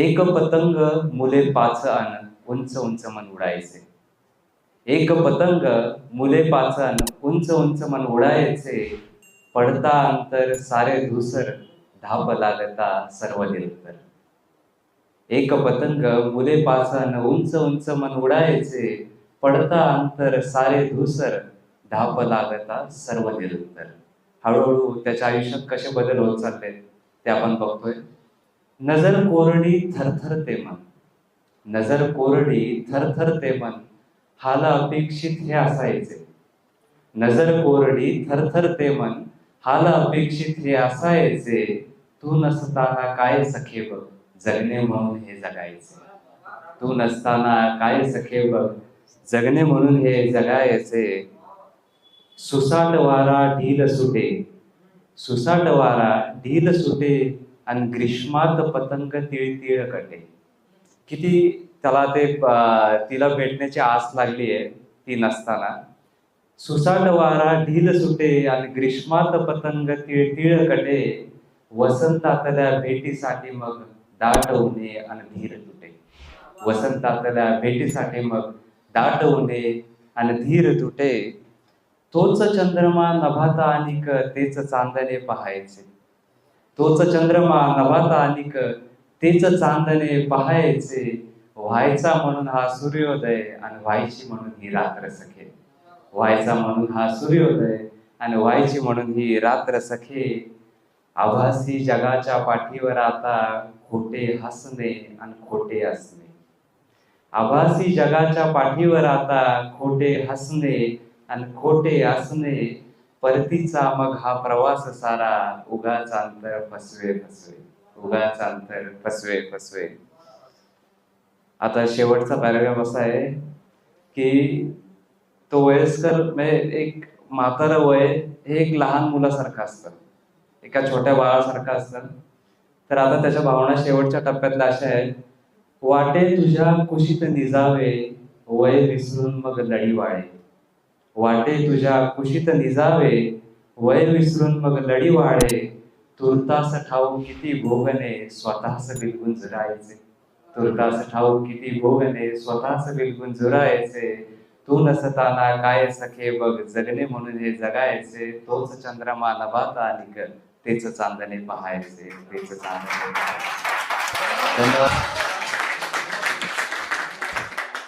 एक पतंग मुले पाच अन उंच उंच मन उडायचे. एक पतंग मुले पाच अन उंच उंच मन उडायचे. पडता अंतर सारे धुसर धाप लागता सर्व निरंतर. एक पतंग मुले पाच अन उंच उंच मन उडायचे. पडता अंतर सारे धुसर धाप लागता सर्व निरंतर. हळूहळू त्याच्या आयुष्यात कसे बदल होत चालले ते आपण बघतोय. नजर कोरडी थरथरते मन. नजर कोरडी थरथरते मन. हाला अपेक्षित हे असायचे. नजर कोरडी थरथरते मन. हाला अपेक्षित हे असायचे. तू नसताना काय सखे बघ? जगणे म्हणून हे जगायचे. तू नसताना काय सखे बघ? जगणे म्हणून हे जगायचे. सुसाट वारा ढील सुटे. सुसाट वारा ढील सुटे. आणि ग्रीष्मात पतंग तिळतिळ कटे किती त्याला ते तिला भेटण्याची आस लागली आहे ती नसताना. सुसाट वारा ढील सुटे आणि ग्रीष्मात पतंग तिळतिळ कटे वसंतातल्या भेटीसाठी मग दाट होणे आणि धीर तुटे. वसंतातल्या भेटीसाठी मग दाट होणे आणि धीर तुटे. तोच चंद्रमा नभाता आणि तेच चांदणे पाहायचे. तोच चंद्रमा नभाता आणिक तेच चांदणे पहायचे. व्हायचा म्हणून हा सूर्योदय आणि व्हायची म्हणून ही रात्र सखे. व्हायचा म्हणून हा सूर्योदय आणि व्हायची म्हणून ही रात्र सखे. आभासी जगाच्या पाठीवर आता खोटे हसणे आणि खोटे असणे. आभासी जगाच्या पाठीवर आता खोटे हसणे आणि खोटे असणे. परतीचा मग हा प्रवास सारा उगाच अंतर फसवे फसवे. उगाच अंतर फसवे फसवे. आता शेवटचा पॅराग्राफ असा आहे की तो वयस्कर म्हणजे एक म्हातारं वय हे एक लहान मुलासारखं असतं. एका छोट्या बाळासारखं असतं. तर आता त्याच्या भावना शेवटच्या टप्प्यातल्या अशा आहेत. वाटे तुझ्या कुशीत निजावे वय विसरून मग लढी वाळे वाटे तुझ्या कुशीत निजावे वय विसरून मग लढी वाढे. तुर्तास ठाऊ किती भोगणे स्वतःच बिलगून झुरायचे तुर्तास ठाऊ किती भोगणे स्वतःच बिलगून झुरायचे तू नसताना काय सखे बघ जगणे म्हणून हे जगायचे. तोच चंद्रमा नभाता आणि तेच चांदणे पाहायचे तेच चांदणे धन्यवाद.